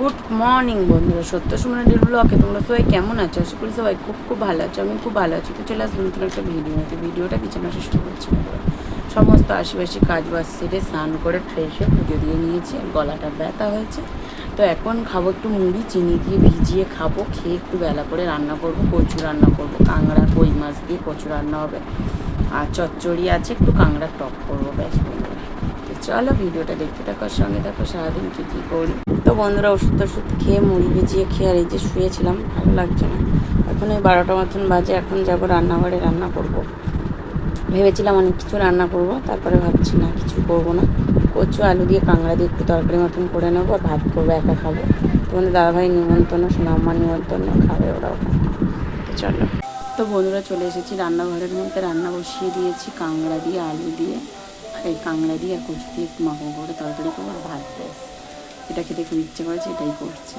Good morning বন্ধুরা, সত্য সুমনের ব্লকে তোমরা সবাই কেমন আছো? আশা করি সবাই খুব খুব ভালো আছো আমি খুব ভালো আছি। তো চলে আসব নতুন একটা ভিডিও হতে ভিডিওটা পিছনে আসা শুরু করছি সমস্ত আশেপাশে কাজ বাজ সেরে স্নান করে ফ্রেশ হয়ে পুজো দিয়ে নিয়েছি, আর গলাটা ব্যথা হয়েছে। তো এখন খাব একটু মুড়ি, চিনি দিয়ে ভিজিয়ে খাব, খেয়ে একটু বেলা করে রান্না করব, কচু রান্না করব। কাঁংড়া কই মাছ দিয়ে কচু রান্না হবে। আর চচ্চড়ি আছে, একটু কাঁংড়ার টক করব, ব্যাস বন্ধুরা। চলো ভিডিওটা দেখতে থাকো সঙ্গে থাকো, সারাদিন কী কী করি। তো বন্ধুরা, ওষুধ টষুধ খেয়ে, মুড়ি ভিজিয়ে খেয়ে, আর এই যে শুয়েছিলাম, ভালো লাগছে না। এখন এই বারোটা মতন বাজে, এখন যাব রান্নাঘরে রান্না করব। ভেবেছিলাম অনেক কিছু রান্না করব, তারপরে ভাবছি, না, কিছু করব না। কচু, আলু দিয়ে কাঁকড়া দিয়ে একটু তরকারি মতন করে নেব, আর ভাত করব, একা খাব। তোমাদের দাদাভাই নিমন্ত্রণ সোনাম্মা নিমন্ত্রণ, খাবে ওরাও তো চলো। তো বন্ধুরা, চলে এসেছি রান্নাঘরের মধ্যে, রান্না বসিয়ে দিয়েছি কাঁকড়া দিয়ে, আলু দিয়ে। এই কাঁকড়া দিয়ে আর কচু দিয়ে একটু মাখো করে তরকারি করব আর ভাত ব্যাস। এটা খেতে খুব ইচ্ছে করেছে এটাই করছে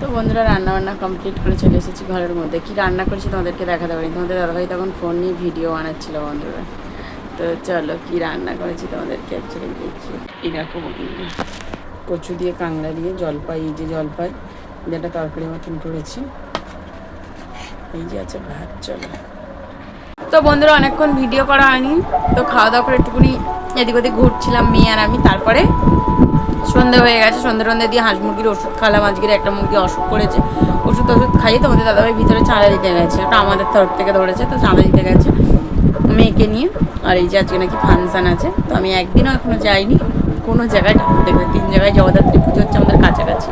তো বন্ধুরা রান্না বান্না কমপ্লিট করে চলে এসেছি ঘরের মধ্যে। কি রান্না করেছি তোমাদেরকে দেখাতে পারি তোমাদের দাদাভাই তখন ফোন নিয়ে ভিডিও বানাচ্ছিল বন্ধুরা। তো চলো, কি রান্না করেছি তোমাদেরকে অ্যাকচুয়ালি দেখি। বন্ধুরা, কচু দিয়ে কাঁকড়া দিয়ে জলপাই, এই যে জলপাই যেটা তরকারি মতন করেছি। এই যে আছে ভাত, চলো। তো বন্ধুরা, অনেকক্ষণ ভিডিও করা হয়নি। তো খাওয়া দাওয়া করে একটুকুনি এদিক ওদিক ঘুরছিলাম, মেয়ে আর আমি। তারপরে সন্ধে হয়ে গেছে, সন্ধে টন্ধে দিয়ে হাঁস মুরগির ওষুধ খালাম। আজকের একটা মুরগি অসুখ করেছে। ওষুধ ওষুধ খাইয়ে তোমাদের দাদাভাই ভিতরে চাঁদা দিতে গেছে। ওটা আমাদের তরফ থেকে ধরেছে, তো চাঁদা দিতে গেছে মেয়েকে নিয়ে। আর এই যে আজকে নাকি ফাংশান আছে, তো আমি একদিনও এখনও যাইনি। কোনো জায়গায় ঠাকুর দেখবে তিন জায়গায় জগদ্ধাত্রী পুজো হচ্ছে আমাদের কাছাকাছি।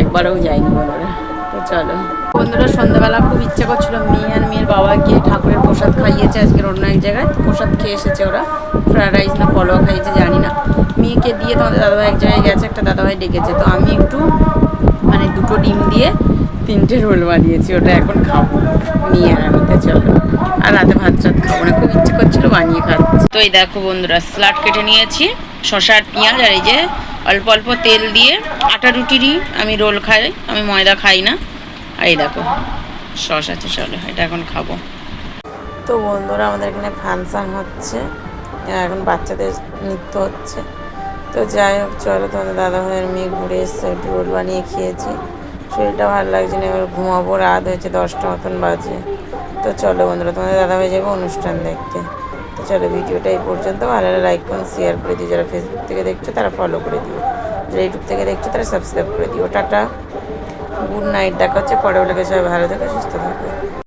একবারও যাইনি বন্ধুরা তো চলো। বন্ধুরা, সন্ধ্যাবেলা খুব ইচ্ছে করছিল মেয়ে আর মেয়ের বাবা গিয়ে ঠাকুরের প্রসাদ খাইয়েছে আজকের অন্য এক জায়গায়। প্রসাদ খেয়ে এসেছে ওরা। ফ্রায়েড রাইস না ফলোয়া খাইয়েছে, জানি না। মেয়েকে দিয়ে তোমাদের দাদাভাই এক জায়গায় গেছে, একটা দাদাভাই ডেকেছে। তো আমি একটু মানে দুটো ডিম দিয়ে তিনটে রোল বানিয়েছি, ওটা এখন খাব। নিয়ে আর আমি তো চলো। আর রাতে ভাত টাত খাব না, খুব ইচ্ছে করছিল, বানিয়ে খাচ্ছি। তো এই দেখো বন্ধুরা স্লাট কেটে নিয়েছি, শসা আর পেঁয়াজ, আর এই যে অল্প অল্প তেল দিয়ে আটা রুটিরই আমি রোল খাই, আমি ময়দা খাই না। এই দেখো সস আছে চলো, এটা এখন খাব। তো বন্ধুরা, আমাদের এখানে ফাংশান হচ্ছে এখন বাচ্চাদের নৃত্য হচ্ছে। তো যাই হোক, চলো, তোমাদের দাদা ভাইয়ের মেয়ে ঘুরে এসছে, একটু রোল বানিয়ে খেয়েছি। শরীরটা ভালো লাগছে না, এবার ঘুমাবো, রাত হয়েছে দশটা মতন বাজে। তো চলো বন্ধুরা, তোমাদের দাদা ভাই যাব অনুষ্ঠান দেখতে। তো চলো, ভিডিওটা এই পর্যন্ত। ভালো লাইক করুন শেয়ার করে দিও। যারা ফেসবুক থেকে দেখছ, তারা ফলো করে দিও। যারা ইউটিউব থেকে দেখছ, তারা সাবস্ক্রাইব করে দিও। টাটা। গুড নাইট দেখা হচ্ছে পরে বলে সবাই ভালো থাকে সুস্থ থাকে।